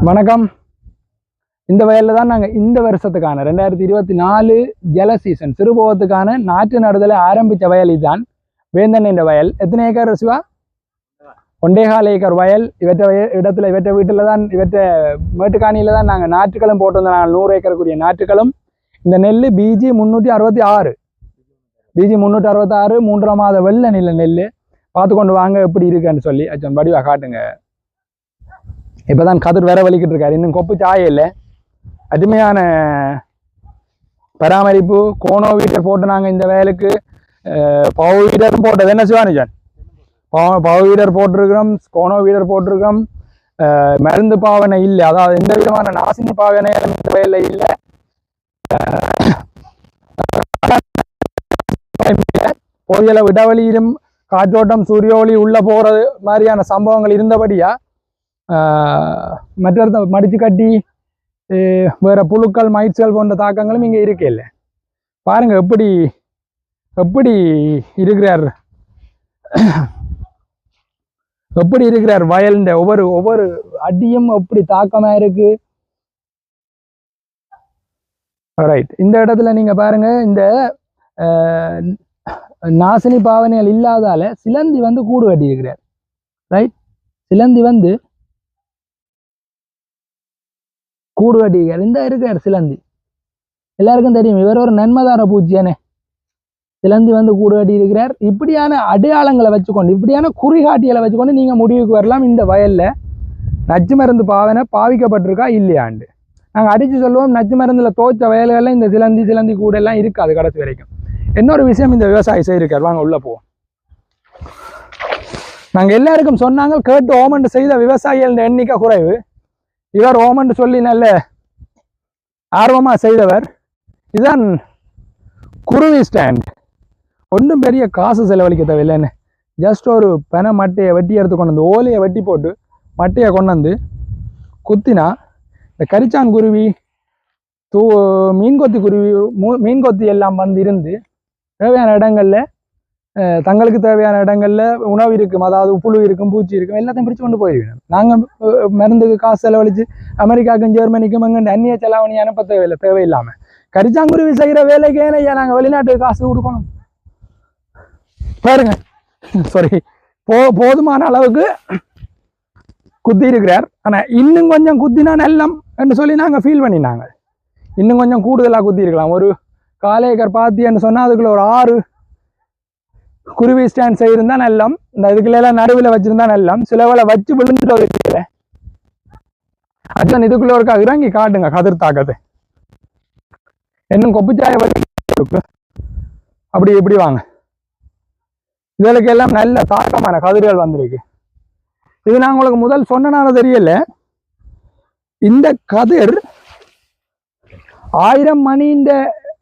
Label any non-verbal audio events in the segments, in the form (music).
வணக்கம். இந்த வயலில் தான் நாங்கள் இந்த வருஷத்துக்கான ரெண்டாயிரத்தி இருபத்தி நாலு ஜல சீசன் சிறுபோகத்துக்கான நாற்று நடுதலை ஆரம்பித்த வயல் இதுதான். வேந்தன் என்ற வயல். எத்தனை ஏக்கர் சிவா? ஒண்டேகால் ஏக்கர் வயல். இவற்ற வய- இடத்துல இவற்றை வீட்டில் தான் இவற்ற மேட்டுக்காணியில் தான் நாங்கள் நாற்றுக்களும் போட்டிருந்தோம். நூறு ஏக்கருக்குரிய நாற்றுக்களும். இந்த நெல் பிஜி முந்நூற்றி அறுபத்தி ஆறு. பிஜி முந்நூற்றி அறுபத்தாறு மூன்றாம் மாத வெள்ளை நில நெல் பார்த்து கொண்டு வாங்க எப்படி இருக்குன்னு சொல்லி அச்சன் படிவா காட்டுங்க. இப்பதான் கதிர் வேற வலிக்கிட்டு இருக்காரு. இன்னும் கொப்பு சாய இல்லை. அருமையான பராமரிப்பு கோனோ வீட்டர் போட்டு நாங்கள் இந்த வேலைக்கு பவு வீடரும் போட்டது. என்ன சிவானிஜன் பவு வீடர் போட்டிருக்கிறோம் கோனோ வீடர் போட்டிருக்கிறோம். மருந்து பாவனை இல்லை. அதாவது எந்த விதமான நாசினி பாவனை இந்த வயலில் இல்லை. (laughs) போதியளவு இடைவெளியிலும் காற்றோட்டம் சூரிய ஒளி உள்ளே போகிறது மாதிரியான சம்பவங்கள் இருந்தபடியா மற்ற மடிச்சு கட்டி வேற புழுக்கள் மயிற்சிகள் போன்ற தாக்கங்களும் இங்கே இருக்கே இல்லை பாருங்க எப்படி எப்படி இருக்கிறார் எப்படி இருக்கிறார் வயல்ன்ற ஒவ்வொரு ஒவ்வொரு அடியும் எப்படி தாக்கமா இருக்கு ரைட் இந்த இடத்துல நீங்க பாருங்க இந்த நாசினி பாவனைகள் இல்லாதால சிலந்தி வந்து கூடு கட்டி இருக்கிறார் ரைட் சிலந்தி வந்து கூடு கட்டி இந்த இருக்கிறார் சிலந்தி. எல்லாருக்கும் தெரியும் இவர் ஒரு நன்மதார பூச்சியானே சிலந்தி வந்து கூடு கட்டி இருக்கிறார். இப்படியான அடையாளங்களை வச்சுக்கொண்டு இப்படியான குறிகாட்டிகளை வச்சுக்கொண்டு நீங்கள் முடிவுக்கு வரலாம் இந்த வயலில். நச்சு மருந்து பாவனை பாவிக்கப்பட்டிருக்கா? இல்லையாண்டு. நாங்கள் அடிச்சு சொல்லுவோம் நச்சு மருந்துல தோச்ச வயல்கள்ல இந்த சிலந்தி சிலந்தி கூடெல்லாம் இருக்காது கடைசி வரைக்கும். இன்னொரு விஷயம் இந்த விவசாயி செய்திருக்கார். வாங்க உள்ள போவோம். நாங்க எல்லாருக்கும் சொன்னாங்க கேட்டு ஓமண்டு செய்த விவசாயிகள் எண்ணிக்கை குறைவு. இவர் ஓமன் சொல்லி நல்ல ஆர்வமாக செய்தவர். இதுதான் குருவி ஸ்டாண்ட் ஒன்றும் பெரிய காசு செலவழிக்க தேவையில்லைன்னு. ஜஸ்ட் ஒரு பெனை மட்டையை வெட்டி எடுத்து கொண்டு வந்து ஓலையை வெட்டி போட்டு மட்டையை கொண்டு வந்து குத்தினா இந்த கரிச்சான் குருவி தூ மீன்கொத்தி குருவி மூ மீன்கொத்தி எல்லாம் வந்து இருந்து தேவையான இடங்களில் தங்களுக்கு தேவையான இடங்கள்ல உணவு இருக்கும். அதாவது புழு இருக்கும் பூச்சி இருக்கும் எல்லாத்தையும் பிடிச்சு கொண்டு போயிருக்கணும். நாங்கள் மருந்துக்கு காசு செலவழிச்சு அமெரிக்காவுக்கும் ஜெர்மனிக்கும் எங்க அந்நிய செலவணி அனுப்ப தேவையில்லை தேவையில்லாமல் கரிச்சாங்குருவி செய்கிற வேலைக்கு ஏன் ஐயா. நாங்கள் வெளிநாட்டுக்கு காசு கொடுக்கணும். பாருங்க. சாரி போ போதுமான அளவுக்கு குத்தி இருக்கிறார். ஆனால் இன்னும் கொஞ்சம் குத்தினா நல்லம் என்று சொல்லி நாங்கள் ஃபீல் பண்ணினாங்க. இன்னும் கொஞ்சம் கூடுதலாக குத்தி இருக்கலாம். ஒரு காலேக்கர் பாத்தின்னு சொன்னால் அதுக்குள்ள ஒரு ஆறு குருவி ஸ்டாண்ட் செய்யிருந்தா நல்லம். இந்த இதுக்குள்ள நடுவில் வச்சிருந்தா நல்லம். சில வச்சு விழுந்துட்டு இருக்குல்ல அதான் இதுக்குள்ள ஒருக்கா இறங்கி காட்டுங்க கதிர் தாக்கத்தை. இன்னும் கொப்புச்சாய வச்சு அப்படி இப்படி வாங்க. இதுகளுக்கு எல்லாம் நல்ல தாக்கமான கதிர்கள் வந்திருக்கு. இது நான் உங்களுக்கு முதல் சொன்னனால தெரியல. இந்த கதிர் ஆயிரம் மணின்ற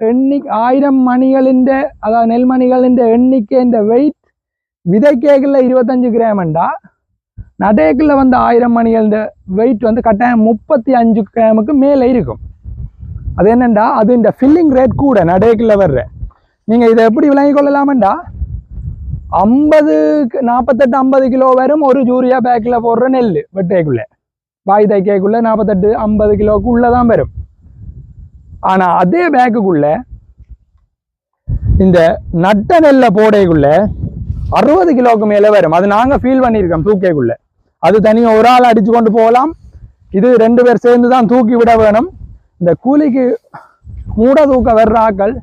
எண்ணி ஆயிரம் மணிகளின் அதாவது நெல்மணிகளின் எண்ணிக்கையின் வெயிட் விதைக்கேக்கில் இருபத்தஞ்சு கிராமண்டா நடேக்கில் வந்து ஆயிரம் மணிகளின் வெயிட் வந்து கட்டாயம் முப்பத்தி அஞ்சு கிராமுக்கு மேலே இருக்கும். அது என்னண்டா? அது இந்த ஃபில்லிங் ரேட் கூட நடேக்கில் வர்ற. நீங்கள் இதை எப்படி விளங்கி கொள்ளலாமண்டா? ஐம்பது நாற்பத்தெட்டு ஐம்பது கிலோ வரும் ஒரு ஜூரியா பேக்கில் போடுற நெல் வெட்டேக்குள்ளே. வாய் தைக்கேக்குள்ளே நாற்பத்தெட்டு ஐம்பது கிலோவுக்கு உள்ளே தான் வரும். ஆனால் அதே பேக்குக்குள்ள இந்த நட்ட நெல்ல போடைக்குள்ள அறுபது கிலோவுக்கு மேலே வரும். அது நாங்கள் ஃபீல் பண்ணியிருக்கோம் தூக்கைக்குள்ள. அது தனியாக ஒரு ஆள் அடிச்சு கொண்டு போகலாம். இது ரெண்டு பேர் சேர்ந்து தான் தூக்கி விட வேணும். இந்த கூலிக்கு மூட தூக்க வர்ற ஆக்கள்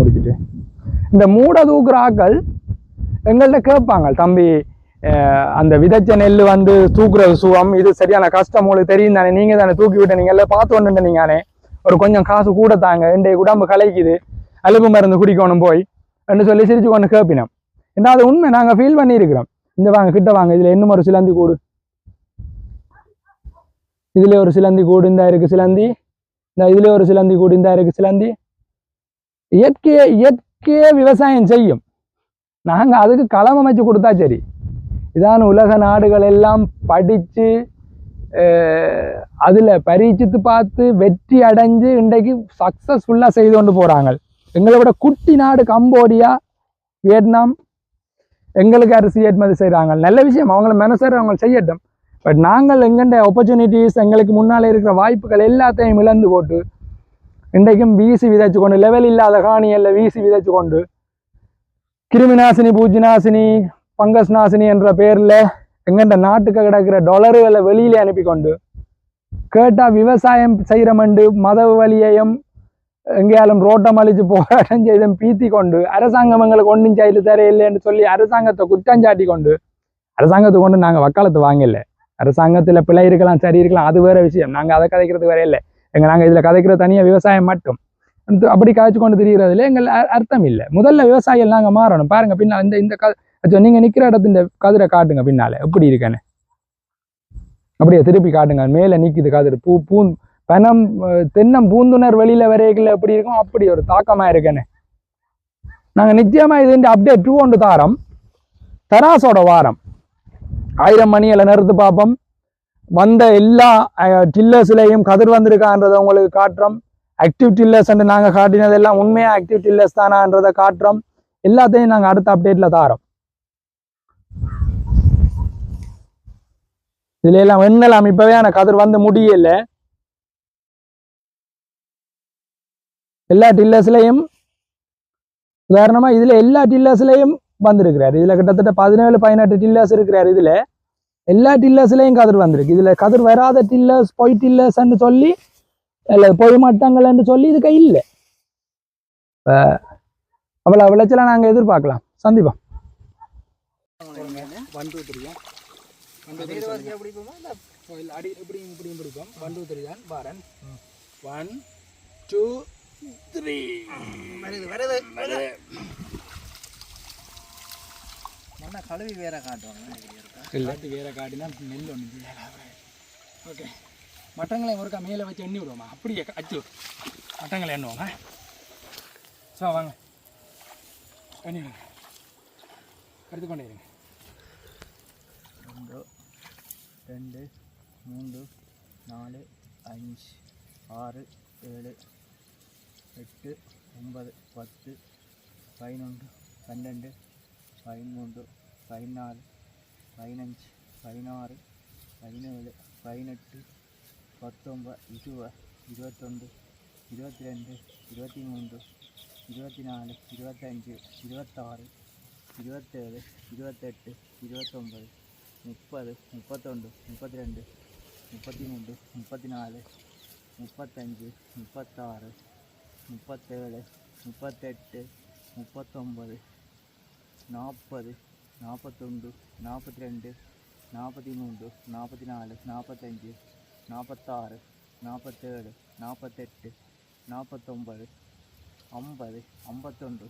முடிச்சுட்டு. இந்த மூட தூக்குற ஆக்கள் எங்கள்கிட்ட கேட்பாங்க தம்பி அந்த விதைச்ச நெல் வந்து தூக்குற சுகம். இது சரியான கஷ்டம் உங்களுக்கு தெரியும் தானே? நீங்கள் தானே தூக்கி விட்ட நீங்க எல்லாம் பார்த்து வந்துட்டு நீங்கானே ஒரு கொஞ்சம் காசு கூட தாங்க. இன்றைய உடம்பு கலைக்குது. அலுப்பு மருந்து குடிக்கணும் போய். என்று சொல்லி சிரிச்சு கொண்டு கேப்பினோம். ஏன்னா அது உண்மை? நாங்க ஃபீல் பண்ணியிருக்கிறோம். இந்த வாங்க கிட்ட வாங்க. இதுல இன்னும் ஒரு சிலந்தி கூடு. இதுல ஒரு சிலந்தி கூடு இந்த இருக்கு சிலந்தி. இந்த இதுல ஒரு சிலந்தி கூடு இந்த இருக்கு சிலந்தி. இயற்கையை இயற்கையே விவசாயம் செய்யும். நாங்க அதுக்கு களம் அமைச்சு கொடுத்தா சரி. இதான் உலக நாடுகள் எல்லாம் படித்து அதில் பரீட்சித்து பார்த்து வெற்றி அடைஞ்சு இன்றைக்கு சக்ஸஸ்ஃபுல்லாக செய்து கொண்டு போகிறாங்க எங்களை விட குட்டி நாடு கம்போடியா வியட்நாம். எங்களுக்கு அரிசி ஏற்றுமதி செய்கிறாங்க நல்ல விஷயம். அவங்கள மனசார அவங்க செய்யட்டும். பட் நாங்கள் எங்கெண்ட ஆப்பர்ச்சுனிட்டிஸ் எங்களுக்கு முன்னால் இருக்கிற வாய்ப்புகள் எல்லாத்தையும் இழந்து போட்டு இன்றைக்கும் வீசி விதைச்சு கொண்டு லெவல் இல்லாத காணியில் வீசி விதைச்சு கொண்டு கிருமிநாசினி பங்கஸ் நாசினி என்ற பெயரில் எங்கண்ட நாட்டுக்கு கிடக்கிற டொலர்களை வெளியிலே அனுப்பி கொண்டு கேட்டா விவசாயம் செய்கிறமண்டு மத வழியையும் எங்கேயாலும் ரோட்டம் அழிச்சு போராட்டம் செய்தும் பீத்தி கொண்டு அரசாங்கம் எங்களுக்கு ஒன்றும் செய்து தரையில்லைன்னு சொல்லி அரசாங்கத்தை குற்றஞ்சாட்டி கொண்டு அரசாங்கத்தை கொண்டு நாங்கள் வக்காலத்து வாங்கல. அரசாங்கத்தில் பிழை இருக்கலாம் சரி இருக்கலாம் அது வேற விஷயம். நாங்கள் அதை கதைக்கிறது வேற இல்லை. எங்கள் நாங்கள் இதில் கதைக்கிற தனியாக விவசாயம் மட்டும். அப்படி காய்ச்சி கொண்டு திரிகிறதுல எங்கள் அர்த்தம் இல்லை. முதல்ல விவசாயிகள் நாங்கள் மாறணும். பாருங்க பின்னால் இந்த இந்த க அச்சோ, நீங்க நிக்கிற இடத்துல கதிரை காட்டுங்க பின்னால. எப்படி இருக்கேன்னு? அப்படியே திருப்பி காட்டுங்க. மேலே நிக்குது கதிர். பூ பூ பனம் தென்னம் பூந்துணர் வெளியில வரைகள் எப்படி இருக்கும்? அப்படி ஒரு தாக்கமா இருக்கேன்னு. நாங்க நிச்சயமா இது அப்டேட் டூ ஒன்று தாரம். தராசோட வாரம். ஆயிரம் மணியில நிறுத்து பார்ப்போம். வந்த எல்லா டில்லர்ஸ்லையும் கதிர் வந்திருக்கான்றதை உங்களுக்கு காட்டுறோம். ஆக்டிவ் டில்லர்ஸ் நாங்கள் காட்டினதெல்லாம் உண்மையாக ஆக்டிவ் டில்லர்ஸ் தானான்றதை காட்டுறோம். எல்லாத்தையும் நாங்கள் அடுத்த அப்டேட்டில் தாரோம். இதுல எல்லாம் வெண்ணலாம். இப்பவே ஆனா கதிர் வந்து முடியல எல்லா டில்லர்ஸ்லயும் உதாரணமா இதுல எல்லா டில்லர்ஸ்லயும் வந்திருக்கிறாரு. இதுல கிட்டத்தட்ட பதினேழு பதினெட்டு டில்லர்ஸ் இருக்கிறார் இதுல. எல்லா டில்லர்ஸ்லயும் கதிர் வந்திருக்கு. இதுல கதிர் வராத டில்லர்ஸ் பொய் டில்லர்ஸ்ன்னு சொல்லி இல்ல பொய் மட்டங்கள்னு சொல்லி இதுக்கு இல்லை. அவ்வளவு விளைச்சல நாங்க எதிர்பார்க்கலாம். சந்திப்போம். ஒன் டூ த்ரீ அடி இப்படியும் இப்படியும் பிடிப்போம் ஒன் டூ த்ரீ தான் பாரன் ஒன் டூ த்ரீ வருது வருது வருது மண்ணா கழுவி வேற காட்டுவாங்க. காட்டு வேற காட்டினா நெல் ஒன்று ஓகே மட்டங்களை ஒருக்கா மேலே வச்சு எண்ணி விடுவோமா? அப்படியே அச்சு மட்டங்களை எண்ணுவோங்க ஸோ வாங்க. பண்ணிடுங்க எடுத்துக்கொண்டே இருங்க. ரெண்டு ரெண்டு மூன்று நாலு அஞ்சு ஆறு ஏழு எட்டு ஒன்பது பத்து பதினொன்று பன்னெண்டு பதிமூன்று பதினாலு பதினஞ்சு பதினாறு பதினேழு பதினெட்டு பத்தொன்பது இருபது இருபத்தொன்று இருபத்தி ரெண்டு இருபத்தி மூன்று இருபத்தி நாலு இருபத்தஞ்சு இருபத்தாறு இருபத்தேழு இருபத்தெட்டு இருபத்தொம்பது முப்பது முப்பத்தொன்று முப்பத்தி ரெண்டு முப்பத்தி மூன்று முப்பத்தி நாலு முப்பத்தஞ்சு முப்பத்தாறு முப்பத்தேழு முப்பத்தெட்டு முப்பத்தொம்பது நாற்பது நாற்பத்தொன்று நாற்பத்தி ரெண்டு நாற்பத்தி மூன்று நாற்பத்தி நாலு நாற்பத்தஞ்சு நாற்பத்தாறு நாற்பத்தேழு நாற்பத்தெட்டு நாற்பத்தொம்பது ஐம்பது ஐம்பத்தொன்று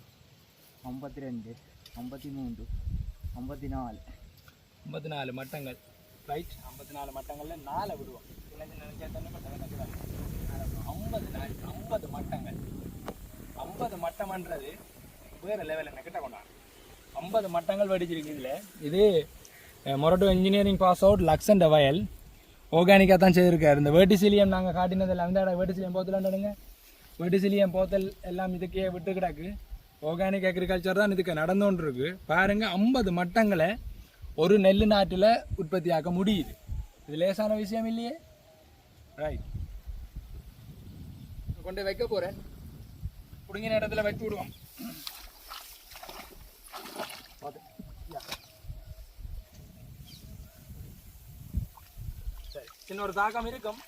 ஐம்பத்தி நாலு மட்டங்கள். ரைட் ஐம்பத்தி நாலு மட்டங்களில் நாலை விடுவோம். நினைச்சு நினைச்சா தண்ணி மட்டங்கள் நட்டுவாங்க ஐம்பது நாள் ஐம்பது மட்டங்கள். ஐம்பது மட்டம்ன்றது வேறு லெவலில் கிட்ட கொண்டாங்க ஐம்பது மட்டங்கள் வடிச்சிருக்குதுல இது மொரட்டோ இன்ஜினியரிங் பாஸ் அவுட் லக்ஸண்ட வயல் ஆர்கானிக்காக தான் செய்திருக்காரு. இந்த வேட்டிசிலியம் நாங்கள் காட்டினதில் அந்த இடம் வேட்டிசிலியம் போத்தலாண்டுங்க வேட்டிசிலியம் போத்தல் எல்லாம் இதுக்கே விட்டு கிடக்கு ஆர்கானிக் அக்ரிகல்ச்சர் தான் இதுக்கு நடந்துகிட்டு இருக்கு பாருங்கள் ஐம்பது மட்டங்களை ஒரு நெல் நாட்டில் உற்பத்தியாக்க முடியுது. இது லேசான விஷயம் இல்லையே? ரைட் கொண்டு வைக்க போகிறேன் பிடுங்கின இடத்துல வச்சு விடுவோம். பார்த்து. யா. சரி. சின்ன ஒரு தாக்கம் இருக்கும்.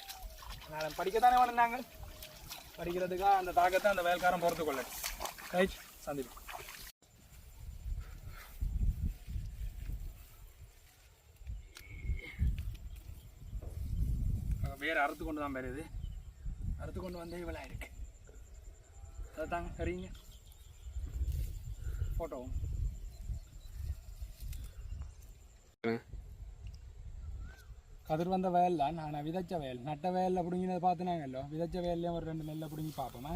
நான் படிக்கத்தானே வேணும் நாங்கள் படிக்கிறதுக்காக அந்த தாக்கத்தை அந்த வேலைக்காரன் பொறுத்து கொள்ள ரைட் சந்திப்போம் வேறு அறுத்து கொண்டு தான் வருது. அறுத்து கொண்டு வந்தே இவ்வளோ இருக்கு. அதை தாங்க சரிங்க. ஃபோட்டோவும் கதிர் வந்த வயல் தான் நான் விதைச்ச வயல். நட்ட வயலில் பிடுங்கினதை பார்த்துனாங்கல்லோ? விதைச்ச வயல்லையும் ஒரு ரெண்டு நெல்லை பிடுங்கி பார்ப்போமே?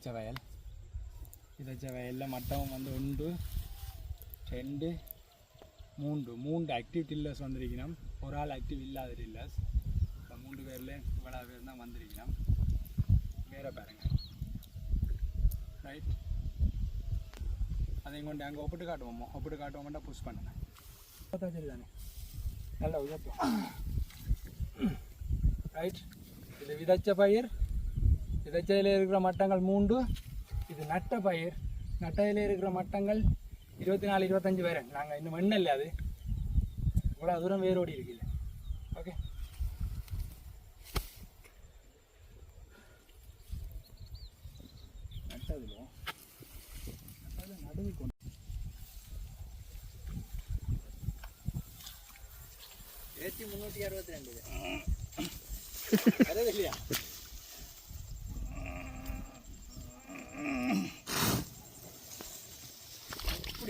விதைச்ச வயல். விதைச்ச வயலில் மட்டம் வந்து ஒன்று ரெண்டு மூன்று. மூன்று ஆக்டிவ் டில்லர்ஸ் வந்திருக்கணும். ஒரு ஆள் ஆக்டிவ் இல்லாத டில்லர்ஸ் இப்போ மூன்று பேரில் இவ்வளோ பேர் தான் வந்திருக்கணும். வேற பாருங்க. ரைட் அதையும் கொண்டு அங்கே ஒப்பிட்டு காட்டுவோம்? ஒப்பிட்டு காட்டுவோம்னா புஷ் பண்ணுங்க. சரி தானே நல்லா உயர்த்துவோம் ரைட் இது விதைச்ச பயிர். விதைச்சதில் இருக்கிற மட்டங்கள் மூன்று. இது நட்ட பயிர். நட்டதில் இருக்கிற மட்டங்கள் இருபத்தி நாலு இருபத்தஞ்சு பேர். நாங்கள் இன்னும் இல்லை அது. இவ்வளோ தூரம் வேரோடி இருக்குல்ல ஓகே நட்டதில். நட்டதில் நடுவு கொண்டு முந்நூற்றி அறுபத்தி ரெண்டு. இல்லையா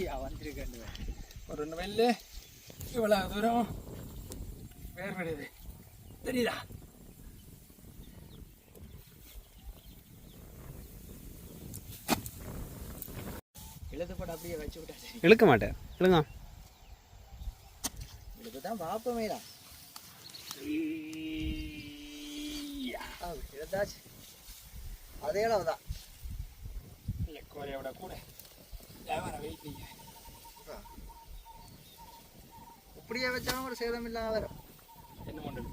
இப்படியா வந்திருக்கேன் ஒரு நெல்லு இவ்வளோ தூரம் வேர்படுது தெரியுதா? எழுத்து போட்டு அப்படியே வச்சு விட்டாச்சு. இழுக்க மாட்டேன். இழுங்க. இதுக்கு தான் பார்ப்போமே தான் எழுத்தாச்சு அதே அளவு தான் இல்லை கோரையோட கூட இப்படியே வச்சாலும் ஒரு சேதம் இல்லாம வரும். என்ன பண்ணுறது